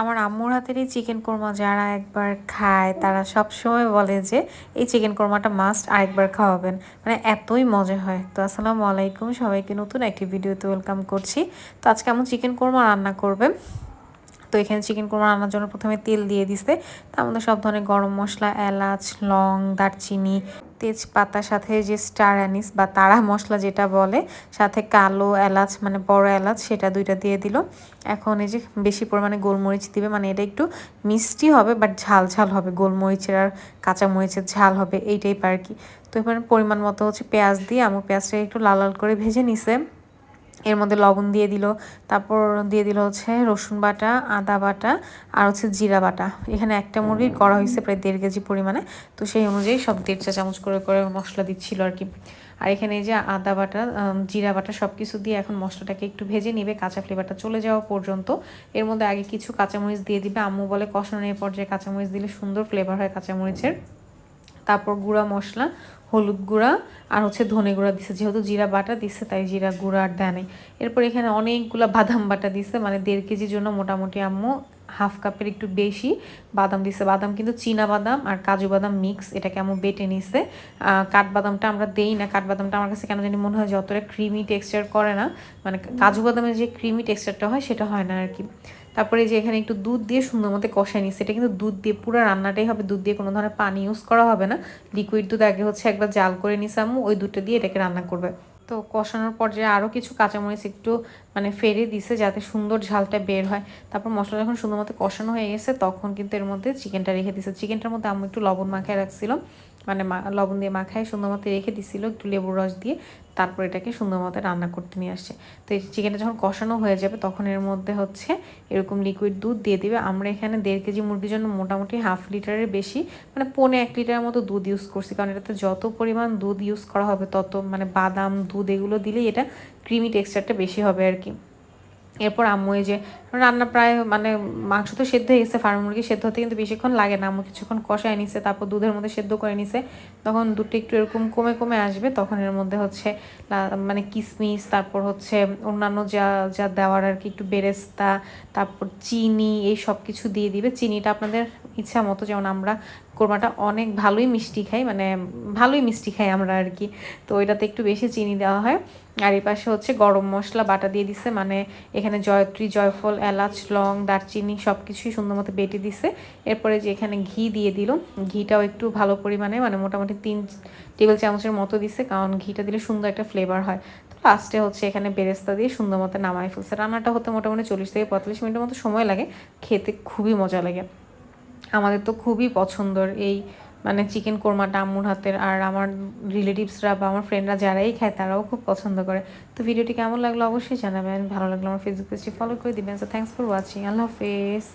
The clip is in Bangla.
আমার আম্মুর হাতের এই চিকেন কোরমা যারা একবার খায়, তারা সব সময় বলে যে, এই চিকেন কোরমাটা মাস্ট আরেকবার খাওয়াবেন। মানে এতই মজা হয়। তো আসসালামু আলাইকুম, সবাইকে নতুন একটি ভিডিওতে ওয়েলকাম করছি। তো আজকে আমার চিকেন কোরমা রান্না করবে। তো এখানে চিকেন কোরমা রান্নার জন্য প্রথমে তেল দিয়ে দিছে। তার মধ্যে সব ধরনের গরম মশলা, এলাচ, লং, দারচিনি তেজপাতার সাথে যে স্টার অ্যানিস বা তারা মশলা যেটা বলে, সাথে কালো এলাচ মানে বড় এলাচ, সেটা দুইটা দিয়ে দিল। এখন এই যে বেশি পরিমাণে গোলমরিচ দিবে মানে এটা একটু মিষ্টি হবে বাট ঝাল ঝাল হবে। গোলমরিচের আর কাঁচা মরিচের ঝাল হবে, এইটাই আর কি তো এবার পরিমাণ মতো হচ্ছে পেঁয়াজ দিয়ে, আমার পেঁয়াজটা একটু লাল লাল করে ভেজে নিছে। এর মধ্যে লবণ দিয়ে দিল। তারপর দিয়ে দিল হচ্ছে রসুন বাটা, আদা বাটা আর হচ্ছে জিরা বাটা। এখানে একটা মুরগির করা হয়েছে প্রায় দেড় কেজি পরিমাণে। তো সেই অনুযায়ী সব দেড় চা চামচ করে করে মশলা দিচ্ছিল আর কি। আর এখানে এই যে আদা বাটা জিরা বাটা সব কিছু দিয়ে এখন মশলাটাকে একটু ভেজে নিবে, কাঁচা ফ্লেভারটা চলে যাওয়া পর্যন্ত। এর মধ্যে আগে কিছু কাঁচামরিচ দিয়ে দিবে। আম্মু বলে কষানোর পর্যায়ে কাঁচামরিচ দিলে সুন্দর ফ্লেভার হয় কাঁচামরিচের। তারপর গুঁড়া মশলা, হলুদ গুঁড়া, আর হচ্ছে ধনে গুঁড়া দিছে। যেহেতু জিরা বাটা দিছে, তাই জিরা গুঁড়া আর দেয় এরপর এখানে অনেকগুলো বাদাম বাটা দিছে মানে দেড় কেজির জন্য মোটামুটি আম্মু হাফ কাপের একটু বেশি। বাদাম দিছে বাদাম, কিন্তু চীনা বাদাম আর কাজু বাদাম মিক্স এটা কেমন বেটে নিছে। কাঠবাদামটা আমরা দেই না, কাঠবাদামটা আমার কাছে কেন জানি মনে হয় যতটা ক্রিমি টেক্সচার করে না। মানে কাজু বাদামের যে ক্রিমি টেক্সচারটা হয়, সেটা হয় না আর কি তারপরে যে এখানে একটু দুধ দিয়ে সুন্দর মতো কষাই নিচ্ছে এটা কিন্তু দুধ দিয়ে, পুরো রান্নাটাই হবে দুধ দিয়ে, কোনো ধরনের পানি ইউজ করা হবে না। লিকুইড দুধ আগে হচ্ছে একবার জাল করে নিছে আম্মু, ওই দুধটা দিয়ে এটাকে রান্না করবে। তো কষানোর পর যে আরও কিছু কাঁচামরিচ একটু মানে ফেরে দিছে যাতে সুন্দর ঝালটা বের হয়। তারপর মশলা যখন সুন্দর মতো কষানো হয়ে গেছে, তখন কিন্তু এর মধ্যে চিকেনটা রেখে দিছে। চিকেনটার মধ্যে আমি একটু লবণ মাখিয়ে রাখছিলাম। মানে লবণ দিয়ে মাখায়, সুন্দর মতো রেখে দিছিল একটু লেবুর রস দিয়ে, তারপর এটাকে সুন্দর মতো রান্না করতে নিয়ে আসছে। তো এই চিকেনটা যখন কষানো হয়ে যাবে, তখন এর মধ্যে হচ্ছে এরকম লিকুইড দুধ দিয়ে দিবে। আমরা এখানে দেড় কেজি মুরগির জন্য মোটামুটি হাফ লিটারের বেশি মানে পৌনে এক লিটারের মতো দুধ ইউজ করছি। কারণ এটাতে যত পরিমাণ দুধ ইউজ করা হবে, তত মানে বাদাম, দুধ এগুলো দিলেই এটা ক্রিমি টেক্সচারটা বেশি হবে আর কি। এরপর আম্মু যে রান্না প্রায় মানে মাংস তো সেদ্ধ হয়ে গেছে, ফার্ম মুরগি সেদ্ধ হতে কিন্তু বেশিক্ষণ লাগে না। আম্মু কিছুক্ষণ কষায় নিছে, তারপর দুধের মধ্যে সেদ্ধ করে নিছে। তখন দুধটা একটু এরকম কমে কমে আসবে, তখন এর মধ্যে হচ্ছে মানে কিসমিস, তারপর হচ্ছে অন্যান্য যা যা দেওয়ার আর কি, একটু বেরেস্তা, তারপর চিনি, এই সব কিছু দিয়ে দিবে। চিনিটা আপনাদের ইচ্ছা মতো, যেমন আমরা কোরমাটা অনেক ভালোই মিষ্টি খাই মানে ভালোই মিষ্টি খাই আমরা আর কি। তো ওইটাতে একটু বেশি চিনি দেওয়া হয়। আর এই পাশে হচ্ছে গরম মশলা, বাটা দিয়ে দিছে মানে এখানে জয়ত্রী, জয়ফল, এলাচ, লং, দারচিনি সব কিছুই সুন্দর মতো বেটে দিছে। এরপরে যে এখানে ঘি দিয়ে দিল, ঘিটাও একটু ভালো পরিমাণে মানে মোটামুটি তিন টেবিল চামচের মতো দিছে, কারণ ঘিটা দিলে সুন্দর একটা ফ্লেভার হয়। তো লাস্টে হচ্ছে এখানে বেরেস্তা দিয়ে সুন্দর মতো নামাই ফেলছে। রান্নাটা হতে মোটামুটি চল্লিশ থেকে পঁয়তাল্লিশ মিনিটের মতো সময় লাগে, খেতে খুবই মজা লাগে। আমাদের তো খুবই পছন্দর এই মানে চিকেন কোরমাটা আম্মুর হাতের আর আমার রিলেটিভসরা বা আমার ফ্রেন্ডরা যারাই খায় তারাও খুব পছন্দ করে। তো ভিডিওটি কেমন লাগল অবশ্যই জানাবেন। ভালো লাগল আমার ফেসবুক পেজটি ফলো করে দিবেন। সো থ্যাংকস ফর ওয়াচিং আল্লাহ হাফেজ।